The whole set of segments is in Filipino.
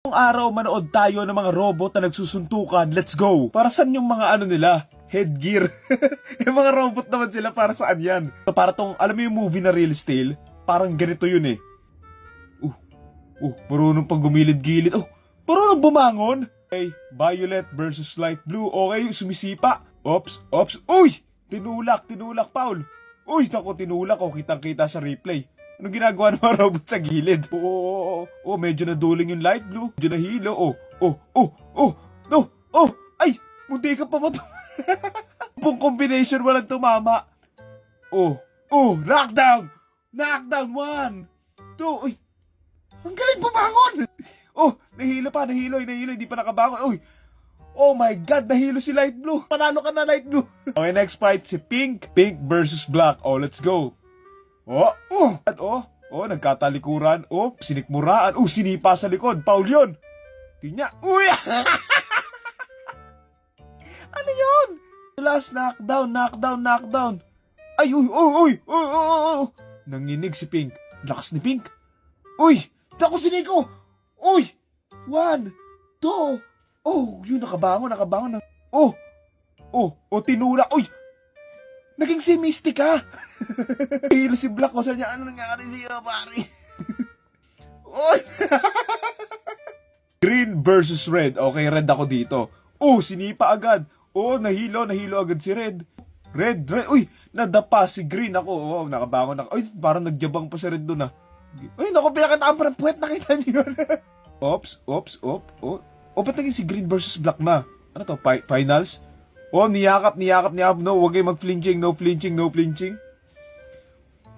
Ngayong araw manood tayo ng mga robot na nagsusuntukan. Let's go! Para saan yung mga ano nila? Headgear. yung mga robot naman sila para saan yan? Para tong, alam mo yung movie na Real Steel? Parang ganito yun eh. Uh, uh, marunong pang gumilid-gilid. Oh, marunong bumangon. Okay, violet versus light blue. Okay, sumisipa. Ops, ops. Uy! Tinulak, tinulak, Paul. Uy, naku, tinulak. Oh, kitang-kita sa replay. Anong ginagawa ng mga robot sa gilid? Oo, oo, oo, medyo naduling yung light blue. Medyo nahilo. Oh, oh, oh, oh, no, oh, ay, munti ka pa mato. Pong combination walang tumama. Oh, oh, knockdown! Knockdown, one, two, uy, ang galing bumangon! Oh, nahilo pa, nahilo, nahilo, hindi pa nakabangon. Uy, oh my God, nahilo si Light Blue. Panalo ka na, Light Blue. Okay, next fight, si Pink. Pink versus Black. Oh, let's go. Oh, oh, at oh, oh, nagkatalikuran. Oh, sinikmuraan. Oh, sinipa sa likod. Paul yun. Tinya. Uy! ano yun? Last knockdown, knockdown, knockdown. Ay, uy, uy, uy, uy, uy. Nanginig si Pink. Lakas ni Pink. Uy, dako si Nico. Uy, one, two. Oh, yun, nakabangon, nakabangon. na- Oh, oh, oh, tinulak. Uy, naging si Misty ka. Hilo si Black ko. Sabi niya, ano nangyari sa'yo, pare? Uy! Green versus red. Okay, red ako dito. Oh, sinipa agad. Oh, nahilo, nahilo agad si red. Red, red. Uy, nadapa si green ako. Oh, nakabangon ako. Uy, parang nagyabang pa si red doon ah. Uy, naku, pinakataan pa ng puwet. Nakita niyo yun. ops, ops, op, oh. Oh, ba't naging si green versus black na? Ano to, fi- finals? Oh, niyakap, niyakap, niyakap. No, huwag kayong mag-flinching, no flinching, no flinching.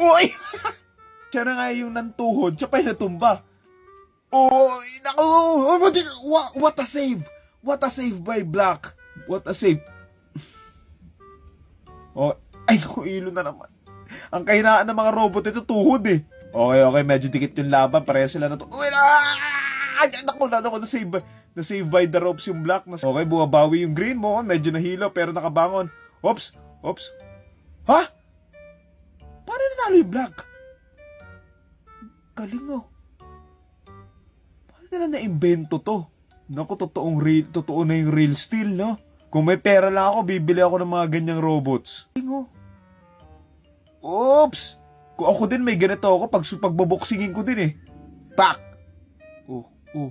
Uy! siya na nga yung nantuhod, siya pa yung natumba. Naku! Oh, what, what, what a save! What a save by Black! What a save! oh, ay naku, ilo na naman. Ang kahinaan ng mga robot ito, tuhod eh. Okay, okay, medyo dikit yung laban. Pareha sila na to. Uy, ah! Ay, naku, na, naku, na-save by, na-save by the ropes yung Black. Nas- Okay, bumabawi yung green mo. Medyo nahilo, pero nakabangon. Oops, oops. Ha? Paano nanalo yung Black? Galing oh. Paano nila na-invento to? Naku, totoong real, totoo na yung real steel, no? Kung may pera lang ako, bibili ako ng mga ganyang robots. Galing oh. Oops! Kung ako din, may ganito ako pag pagbaboksingin ko din eh. Pak! Oh, oh.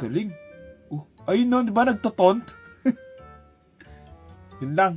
Galing. Oh, ayun no, di ba nagtotont? Yun lang.